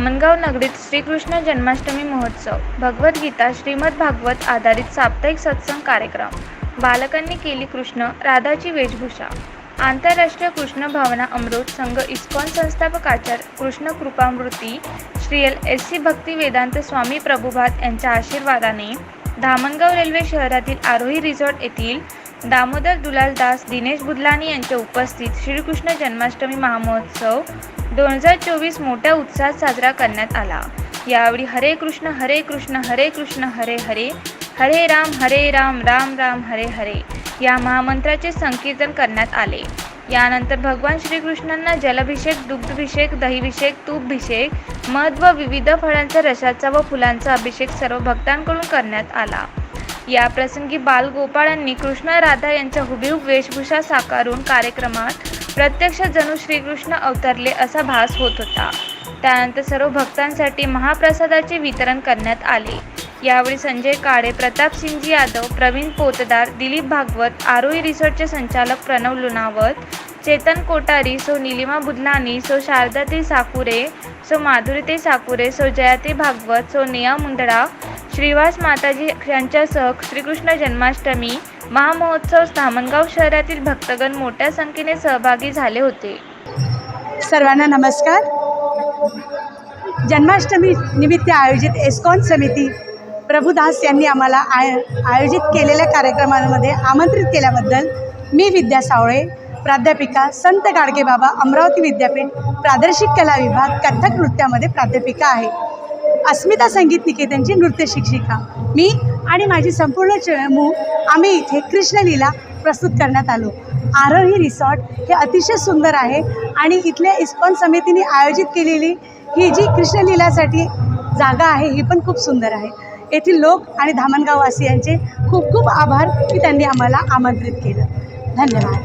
श्रीकृष्ण जन्माष्टमी महोत्सव भगवद्गीता श्रीमद भागवत आधारित साप्ताहिक सत्संग कार्यक्रम. बालकांनी केली कृष्ण राधाची वेशभूषा. आंतरराष्ट्रीय कृष्ण भावना अमृत संघ इस्कॉन संस्थापक Acharya Krishna Kripamurti Shri L S C Bhakti Vedanta Swami Prabhupada यांच्या आशीर्वादाने धामणगाव रेल्वे शहरातील आरोही रिसॉर्ट येथील दामोदर दुलालदास दिनेश बुदलानी यांच्या उपस्थित श्रीकृष्ण जन्माष्टमी महामहोत्सव दोन हजार चोवीस मोठ्या उत्साहात साजरा करण्यात आला. यावेळी हरे कृष्ण हरे कृष्ण हरे कृष्ण हरे हरे हरे राम हरे राम राम राम हरे हरे या महामंत्राचे संकीर्तन करण्यात आले. यानंतर भगवान श्रीकृष्णांना जलाभिषेक दुग्धभिषेक दहीभिषेक तूपभिषेक मध व विविध फळांचा रसाचा व फुलांचा अभिषेक सर्व भक्तांकडून करण्यात आला. या प्रसंगी बालगोपाळांनी कृष्ण राधा यांच्या हुबीहूब वेशभूषा साकारून कार्यक्रमात प्रत्यक्ष जणू श्रीकृष्ण अवतरले असा भास होत होता. त्यानंतर सर्व भक्तांसाठी महाप्रसादाचे वितरण करण्यात आले. यावेळी संजय काळे प्रतापसिंगजी यादव प्रवीण पोतदार दिलीप भागवत आरोही रिसॉर्टचे संचालक प्रणव लुणावत चेतन कोटारी सो निलिमा बुदलानी सो शारदाते साकुरे सो माधुरीते साकुरे सो जयाते भागवत सो नेहा मुंदडा श्रीवास माताजी यांच्यासह श्रीकृष्ण जन्माष्टमी महामहोत्सव धामणगाव शहरातील भक्तगण मोठ्या संख्येने सहभागी झाले होते. सर्वांना नमस्कार. जन्माष्टमी निमित्त आयोजित एस्कॉन समिती प्रभुदास यांनी आम्हाला आय आयोजित केलेल्या कार्यक्रमांमध्ये आमंत्रित केल्याबद्दल मी विद्या सावळे प्राध्यापिका संत गाडगे बाबा अमरावती विद्यापीठ प्रादेशिक कला विभाग कथ्थक नृत्यामध्ये प्राध्यापिका आहे. अस्मिता संगीत निकेतनची नृत्य शिक्षिका. मी आणि माझी संपूर्ण चमू आम्ही इथे कृष्णलीला प्रस्तुत करण्यात आलो. आरोही रिसॉर्ट हे अतिशय सुंदर आहे आणि इथल्या इस्कॉन समितीने आयोजित केलेली ही जी कृष्णलीलासाठी जागा आहे ही पण खूप सुंदर आहे. येथील लोक आणि धामणगाववासियांचे खूप खूप आभार की त्यांनी आम्हाला आमंत्रित केलं. धन्यवाद.